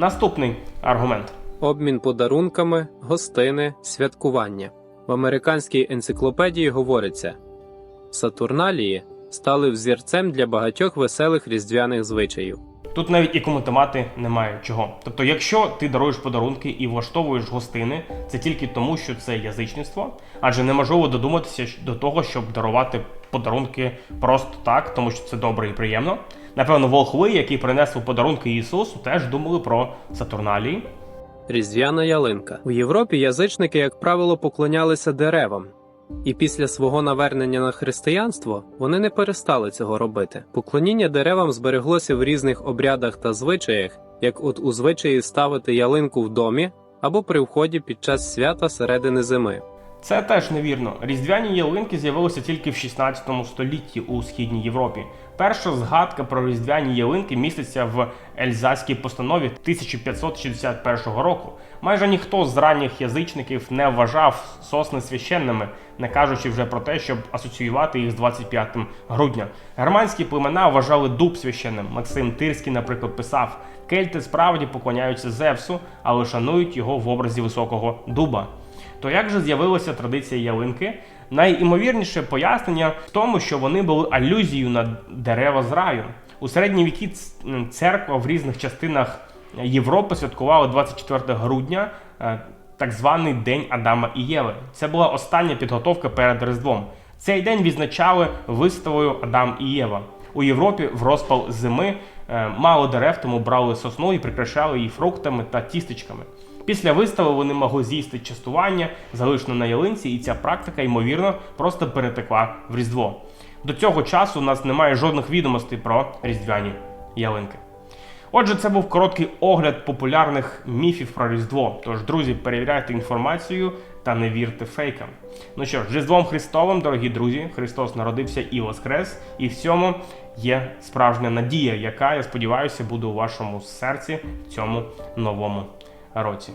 Наступний аргумент. Обмін подарунками, гостини, святкування. В американській енциклопедії говориться: Сатурналії стали взірцем для багатьох веселих різдвяних звичаїв. Тут навіть і коментувати немає чого. Тобто, якщо ти даруєш подарунки і влаштовуєш гостини, це тільки тому, що це язичництво, адже неможливо додуматися до того, щоб дарувати подарунки просто так, тому що це добре і приємно. Напевно, волхви, які принесли подарунки Ісусу, теж думали про Сатурналії. Різдвяна ялинка. У Європі язичники, як правило, поклонялися деревам. І після свого навернення на християнство вони не перестали цього робити. Поклоніння деревам збереглося в різних обрядах та звичаях, як от у звичаї ставити ялинку в домі або при вході під час свята середини зими. Це теж невірно. Різдвяні ялинки з'явилися тільки в 16 столітті у східній Європі. Перша згадка про різдвяні ялинки міститься в Ельзаській постанові 1561 року. Майже ніхто з ранніх язичників не вважав сосни священними, не кажучи вже про те, щоб асоціювати їх з 25 грудня. Германські племена вважали дуб священним. Максим Тирський, наприклад, писав: Кельти справді поклоняються Зевсу, але шанують його в образі високого дуба. То як же з'явилася традиція ялинки? Найімовірніше пояснення в тому, що вони були алюзією на дерева з раю. У середні віки церква в різних частинах Європи святкувала 24 грудня, е, так званий День Адама і Єви. Це була остання підготовка перед Різдвом. Цей день відзначали виставою Адам і Єва. У Європі в розпал зими мало дерев, тому брали сосну і прикрашали її фруктами та тістечками. Після вистави вони могли з'їсти частування, залишене на ялинці, і ця практика, ймовірно, просто перетекла в Різдво. До цього часу у нас немає жодних відомостей про різдвяні ялинки. Отже, це був короткий огляд популярних міфів про Різдво. Тож, друзі, перевіряйте інформацію та не вірте фейкам. Ну що ж, Різдвом Христовим, дорогі друзі, Христос народився і воскрес, і в цьому є справжня надія, яка, я сподіваюся, буде у вашому серці в цьому новому році.